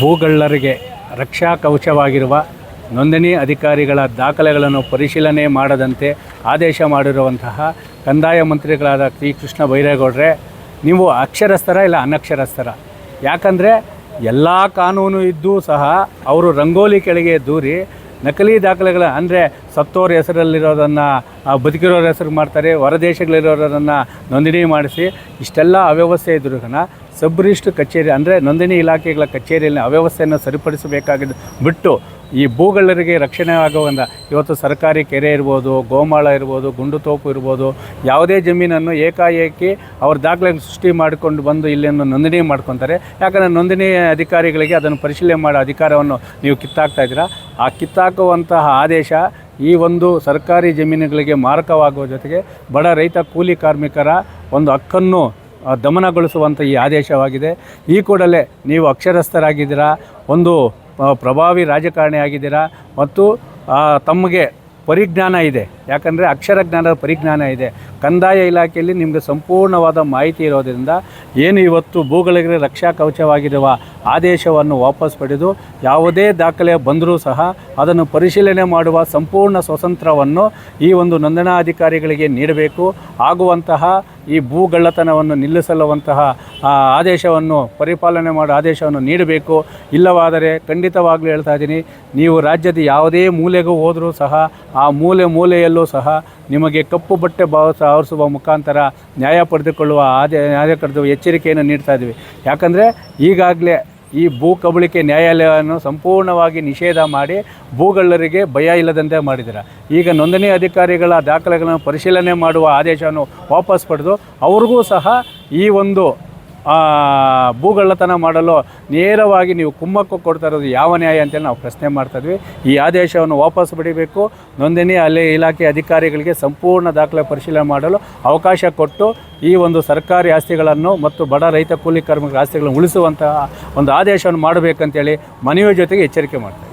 ಭೂಗಳ್ಳರಿಗೆ ರಕ್ಷಾ ಕವಚವಾಗಿರುವ ನೋಂದಣಿ ಅಧಿಕಾರಿಗಳ ದಾಖಲೆಗಳನ್ನು ಪರಿಶೀಲನೆ ಮಾಡದಂತೆ ಆದೇಶ ಮಾಡಿರುವಂತಹ ಕಂದಾಯ ಮಂತ್ರಿಗಳಾದ ಶ್ರೀ ಕೃಷ್ಣ ಬೈರೇಗೌಡ್ರೆ, ನೀವು ಅಕ್ಷರಸ್ಥರ ಇಲ್ಲ ಅನಕ್ಷರಸ್ಥರ? ಯಾಕಂದರೆ ಎಲ್ಲ ಕಾನೂನು ಇದ್ದೂ ಸಹ ಅವರು ರಂಗೋಲಿ ಕೆಳಗೆ ದೂರಿ ನಕಲಿ ದಾಖಲೆಗಳ, ಅಂದರೆ ಸತ್ತೋರ ಹೆಸರಲ್ಲಿರೋದನ್ನು ಬದುಕಿರೋರ ಹೆಸರು ಮಾಡ್ತಾರೆ, ಹೊರದೇಶಗಳಿರೋರನ್ನು ನೋಂದಣಿ ಮಾಡಿಸಿ ಇಷ್ಟೆಲ್ಲ ಅವ್ಯವಸ್ಥೆ ಇದ್ರೂ ಸಬ್ ರಿಜಿಸ್ಟ್ರ್ ಕಚೇರಿ ಅಂದರೆ ನೋಂದಣಿ ಇಲಾಖೆಗಳ ಕಚೇರಿಯಲ್ಲಿ ಅವ್ಯವಸ್ಥೆಯನ್ನು ಸರಿಪಡಿಸಬೇಕಾಗಿದ್ದು ಬಿಟ್ಟು ಈ ಭೂಗಳರಿಗೆ ರಕ್ಷಣೆ ಆಗುವಂಥ ಇವತ್ತು ಸರ್ಕಾರಿ ಕೆರೆ ಇರ್ಬೋದು, ಗೋಮಾಳ ಇರ್ಬೋದು, ಗುಂಡು ತೋಪು ಇರ್ಬೋದು, ಯಾವುದೇ ಜಮೀನನ್ನು ಏಕಾಏಕಿ ಅವ್ರ ದಾಖಲೆ ಸೃಷ್ಟಿ ಮಾಡಿಕೊಂಡು ಬಂದು ಇಲ್ಲಿಯನ್ನು ನೋಂದಣಿ ಮಾಡ್ಕೊತಾರೆ. ಯಾಕಂದರೆ ನೋಂದಣಿ ಅಧಿಕಾರಿಗಳಿಗೆ ಅದನ್ನು ಪರಿಶೀಲನೆ ಮಾಡೋ ಅಧಿಕಾರವನ್ನು ನೀವು ಕಿತ್ತಾಕ್ತಾ ಇದ್ದೀರಾ. ಆ ಕಿತ್ತಾಕುವಂತಹ ಆದೇಶ ಈ ಒಂದು ಸರ್ಕಾರಿ ಜಮೀನುಗಳಿಗೆ ಮಾರಕವಾಗುವ ಜೊತೆಗೆ ಬಡ ರೈತ ಕೂಲಿ ಕಾರ್ಮಿಕರ ಒಂದು ಹಕ್ಕನ್ನು ದಮನಗೊಳಿಸುವಂಥ ಈ ಆದೇಶವಾಗಿದೆ. ಈ ಕೂಡಲೇ ನೀವು ಅಕ್ಷರಸ್ಥರಾಗಿದ್ದೀರಾ, ಒಂದು ಪ್ರಭಾವಿ ರಾಜಕಾರಣಿ ಆಗಿದ್ದೀರಾ ಮತ್ತು ತಮಗೆ ಪರಿಜ್ಞಾನ ಇದೆ. ಯಾಕಂದರೆ ಅಕ್ಷರ ಜ್ಞಾನದ ಪರಿಜ್ಞಾನ ಇದೆ. ಕಂದಾಯ ಇಲಾಖೆಯಲ್ಲಿ ನಿಮಗೆ ಸಂಪೂರ್ಣವಾದ ಮಾಹಿತಿ ಇರೋದರಿಂದ ಏನು ಇವತ್ತು ಭೂಗಳಿಗೆ ರಕ್ಷಾ ಕವಚವಾಗಿರುವ ಆದೇಶವನ್ನು ವಾಪಸ್ ಪಡೆದು ಯಾವುದೇ ದಾಖಲೆ ಬಂದರೂ ಸಹ ಅದನ್ನು ಪರಿಶೀಲನೆ ಮಾಡುವ ಸಂಪೂರ್ಣ ಸ್ವತಂತ್ರವನ್ನು ಈ ಒಂದು ನೋಂದಣಾಧಿಕಾರಿಗಳಿಗೆ ನೀಡಬೇಕು. ಆಗುವಂತಹ ಈ ಭೂಗಳ್ಳತನವನ್ನು ನಿಲ್ಲಿಸಲುವಂತಹ ಆದೇಶವನ್ನು, ಪರಿಪಾಲನೆ ಮಾಡೋ ಆದೇಶವನ್ನು ನೀಡಬೇಕು. ಇಲ್ಲವಾದರೆ ಖಂಡಿತವಾಗ್ಲೂ ಹೇಳ್ತಾ ಇದ್ದೀನಿ, ನೀವು ರಾಜ್ಯದ ಯಾವುದೇ ಮೂಲೆಗೂ ಹೋದರೂ ಸಹ, ಆ ಮೂಲೆ ಮೂಲೆಯಲ್ಲೂ ಸಹ ನಿಮಗೆ ಕಪ್ಪು ಬಟ್ಟೆ ಭಾವಿಸ ಆವರಿಸುವ ಮುಖಾಂತರ ನ್ಯಾಯ ಪಡೆದುಕೊಳ್ಳುವ ಆದೇ ನ್ಯಾಯ ಎಚ್ಚರಿಕೆಯನ್ನು ನೀಡ್ತಾ ಇದ್ದೀವಿ. ಯಾಕಂದರೆ ಈಗಾಗಲೇ ಈ ಭೂ ಕಬಳಿಕೆ ನ್ಯಾಯಾಲಯವನ್ನು ಸಂಪೂರ್ಣವಾಗಿ ನಿಷೇಧ ಮಾಡಿ ಭೂಗಳ್ಳರಿಗೆ ಭಯ ಇಲ್ಲದಂತೆ ಮಾಡಿದ್ದಾರೆ ಈಗ ನೋಂದಣಿ ಅಧಿಕಾರಿಗಳ ದಾಖಲೆಗಳನ್ನು ಪರಿಶೀಲನೆ ಮಾಡುವ ಆದೇಶವನ್ನು ವಾಪಸ್ ಪಡೆದು ಅವ್ರಿಗೂ ಸಹ ಈ ಒಂದು ಭೂಗಳ್ಳತನ ಮಾಡಲು ನೇರವಾಗಿ ನೀವು ಕುಮ್ಮಕ್ಕು ಕೊಡ್ತಾ ಇರೋದು ಯಾವ ನ್ಯಾಯ ಅಂತೇಳಿ ನಾವು ಪ್ರಶ್ನೆ ಮಾಡ್ತಾ ಇದ್ವಿ. ಈ ಆದೇಶವನ್ನು ವಾಪಸ್ ಪಡಿಬೇಕು. ನೋಂದಣಿ ಅಲ್ಲಿ ಇಲಾಖೆ ಅಧಿಕಾರಿಗಳಿಗೆ ಸಂಪೂರ್ಣ ದಾಖಲೆ ಪರಿಶೀಲನೆ ಮಾಡಲು ಅವಕಾಶ ಕೊಟ್ಟು ಈ ಒಂದು ಸರ್ಕಾರಿ ಆಸ್ತಿಗಳನ್ನು ಮತ್ತು ಬಡ ರೈತ ಕೂಲಿ ಕಾರ್ಮಿಕರ ಆಸ್ತಿಗಳನ್ನು ಉಳಿಸುವಂತಹ ಒಂದು ಆದೇಶವನ್ನು ಮಾಡಬೇಕಂತೇಳಿ ಮನವಿ ಜೊತೆಗೆ ಎಚ್ಚರಿಕೆ ಮಾಡ್ತಾರೆ